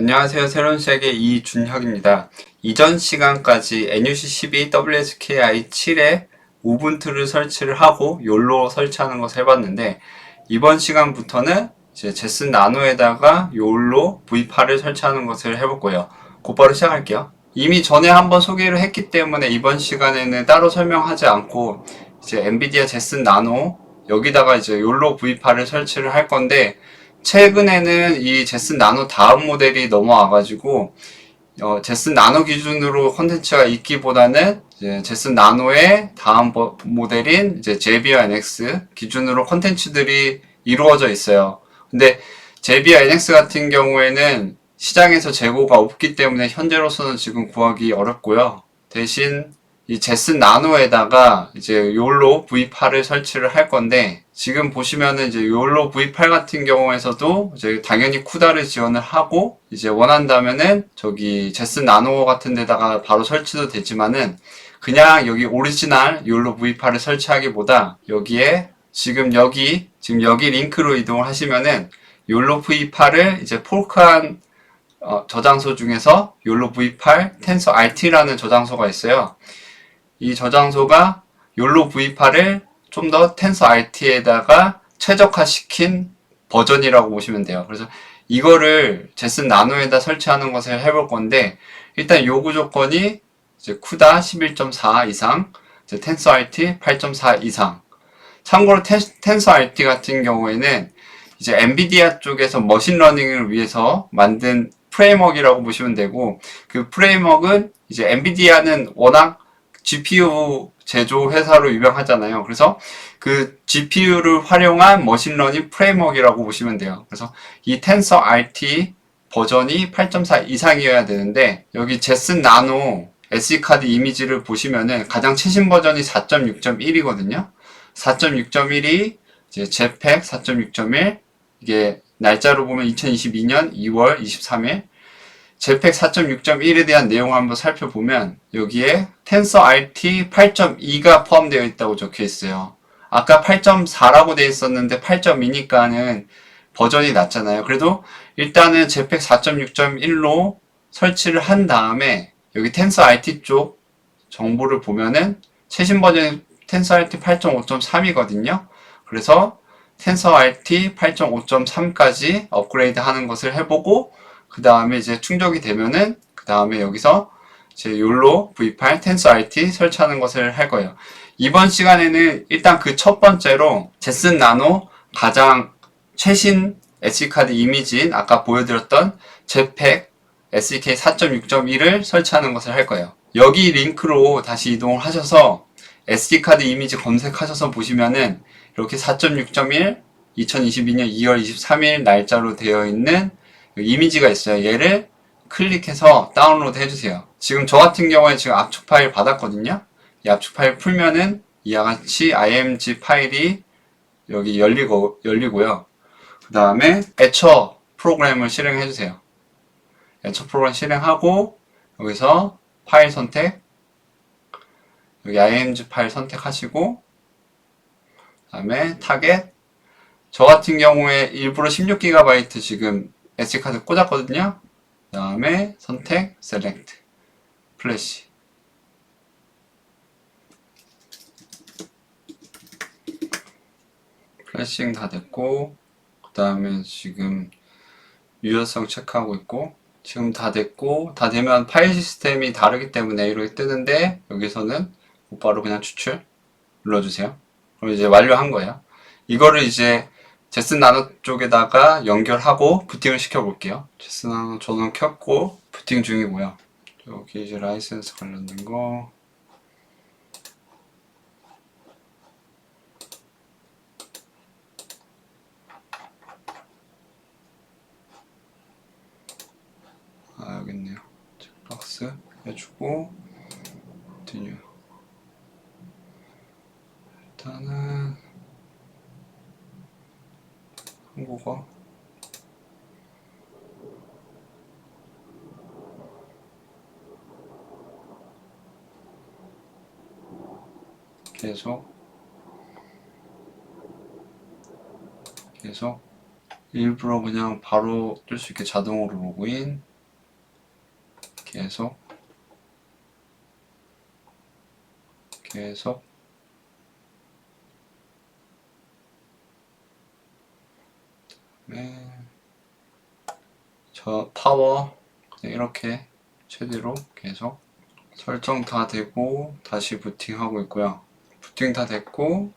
안녕하세요. 새로운 시작의 이준혁입니다. 이전 시간까지 NUC12 WSKI 7에 우분투를 설치를 하고 욜로 설치하는 것을 해봤는데 이번 시간부터는 이제 제슨 나노에다가 욜로 V8을 설치하는 것을 해볼 거예요. 곧바로 시작할게요. 이미 전에 한번 소개를 했기 때문에 이번 시간에는 따로 설명하지 않고 이제 엔비디아 제슨 나노 여기다가 이제 욜로 V8을 설치를 할 건데 최근에는 이 제슨 나노 다음 모델이 넘어와가지고 어, 제슨 나노 기준으로 콘텐츠가 있기보다는 이제 제슨 나노의 다음 버- 모델인 이제 제비어 NX 기준으로 콘텐츠들이 이루어져 있어요. 근데 제비어 NX 같은 경우에는 시장에서 재고가 없기 때문에 현재로서는 지금 구하기 어렵고요. 대신 이 제슨 나노에다가 이제 욜로 V8을 설치를 할 건데 지금 보시면은 이제 욜로 V8 같은 경우에서도 이제 당연히 쿠다를 지원을 하고 이제 원한다면은 저기 제슨 나노 같은 데다가 바로 설치도 되지만은 그냥 여기 오리지널 욜로 V8을 설치하기보다 여기에 지금 여기 지금 여기 링크로 이동을 하시면은 욜로 V8을 이제 폴크한 어, 저장소 중에서 욜로 V8 텐서 RT라는 저장소가 있어요. 이 저장소가 욜로 V8을 좀 더 텐서 RT에다가 최적화시킨 버전이라고 보시면 돼요. 그래서 이거를 제슨 나노에다 설치하는 것을 해볼 건데 일단 요구 조건이 이제 쿠다 11.4 이상, 이제 텐서 RT 8.4 이상. 참고로 텐, 텐서 RT 같은 경우에는 이제 엔비디아 쪽에서 머신러닝을 위해서 만든 프레임워크라고 보시면 되고 그 프레임워크는 이제 엔비디아는 워낙 GPU 제조 회사로 유명하잖아요. 그래서 그 GPU를 활용한 머신러닝 프레임워크라고 보시면 돼요. 그래서 이 텐서 RT 버전이 8.4 이상이어야 되는데 여기 제슨 나노 SD 카드 이미지를 보시면은 가장 최신 버전이 4.6.1이거든요. 4.6.1이 이제 JPEG 4.6.1 이게 날짜로 보면 2022년 2월 23일 JPEG 4.6.1에 대한 내용을 한번 살펴보면 여기에 TensorRT 8.2가 포함되어 있다고 적혀 있어요. 아까 8.4라고 되어 있었는데 8.2니까는 버전이 낮잖아요. 그래도 일단은 JPEG 4.6.1로 설치를 한 다음에 여기 TensorRT 쪽 정보를 보면은 최신 버전이 TensorRT 8.5.3이거든요. 그래서 TensorRT 8.5.3까지 업그레이드 하는 것을 해보고 그 다음에 이제 충족이 되면은 그 다음에 여기서 제 욜로 V8 TensorRT 설치하는 것을 할 거예요. 이번 시간에는 일단 그 첫 번째로 제슨 나노 가장 최신 SD카드 이미지인 아까 보여드렸던 JPEG SDK 4.6.1을 설치하는 것을 할 거예요. 여기 링크로 다시 이동을 하셔서 SD카드 이미지 검색하셔서 보시면은 이렇게 4.6.1 2022년 2월 23일 날짜로 되어 있는 이미지가 있어요. 얘를 클릭해서 다운로드 해주세요. 지금 저 같은 경우에 지금 압축 파일 받았거든요. 이 압축 파일 풀면은 이와 같이 img 파일이 여기 열리고, 열리고요. 그 다음에 애처 프로그램을 실행해주세요. 애처 프로그램 실행하고 여기서 파일 선택 여기 img 파일 선택하시고 그 다음에 타겟 저 같은 경우에 일부러 16GB 지금 SD카드 꽂았거든요. 그 다음에 선택, 셀렉트, 플래시. 플래싱 다 됐고, 그 다음에 지금 유효성 체크하고 있고, 지금 다 됐고, 다 되면 파일 시스템이 다르기 때문에 이렇게 뜨는데, 여기서는 곧바로 그냥 추출 눌러주세요. 그럼 이제 완료한 거예요. 이거를 이제 제슨 나노 쪽에다가 연결하고 부팅을 시켜 볼게요. 제슨 나노 저는 켰고 부팅 중이고요. 여기 이제 라이센스 관련된 거 아, 여기 있네요. 잭박스 해주고 컨티뉴 일단은 한국어 계속. 계속. 일부러 그냥 바로 뜰 수 있게 자동으로 로그인. 계속. 계속 네. 저 파워 그냥 이렇게 최대로 계속 설정 다 되고 다시 부팅하고 있고요. 부팅 다 됐고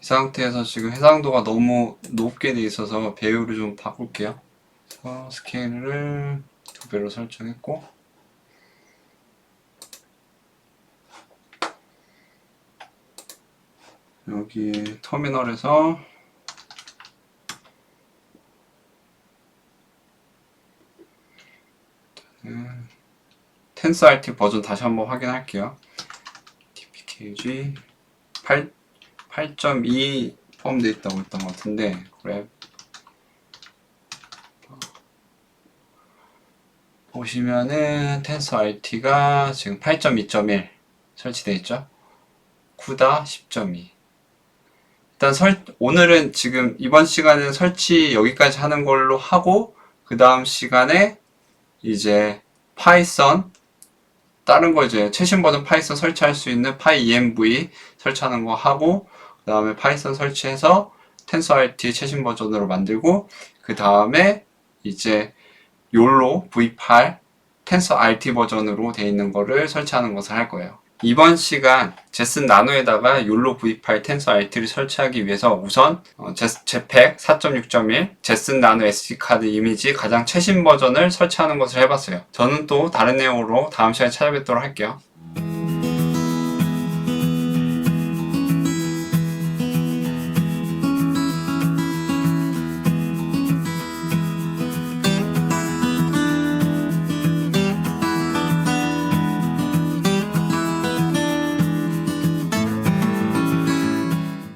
이 상태에서 지금 해상도가 너무 높게 돼 있어서 배율을 좀 바꿀게요. 그래서 스케일을 두 배로 설정했고 여기 터미널에서 텐스RT 버전 다시 한번 확인할게요. TPKG 8 8.2 포함되어 있다고 했던 것 같은데 그래 보시면은 텐서RT가 지금 8.2.1 설치되어 있죠. 쿠다 10.2 일단 설, 오늘은 지금 이번 시간은 설치 여기까지 하는 걸로 하고 그 다음 시간에 이제 파이썬 다른 거 이제 최신 버전 파이썬 설치할 수 있는 파이env 설치하는 거 하고 그 다음에 파이썬 설치해서 텐서RT 최신 버전으로 만들고 그 다음에 이제 욜로 v8 텐서RT 버전으로 되어 있는 거를 설치하는 것을 할 거예요. 이번 시간 제슨 나노에다가 욜로 v8 텐서RT를 설치하기 위해서 우선 어, 제, 제팩 4.6.1 제슨 나노 SD카드 이미지 가장 최신 버전을 설치하는 것을 해봤어요. 저는 또 다른 내용으로 다음 시간에 찾아뵙도록 할게요.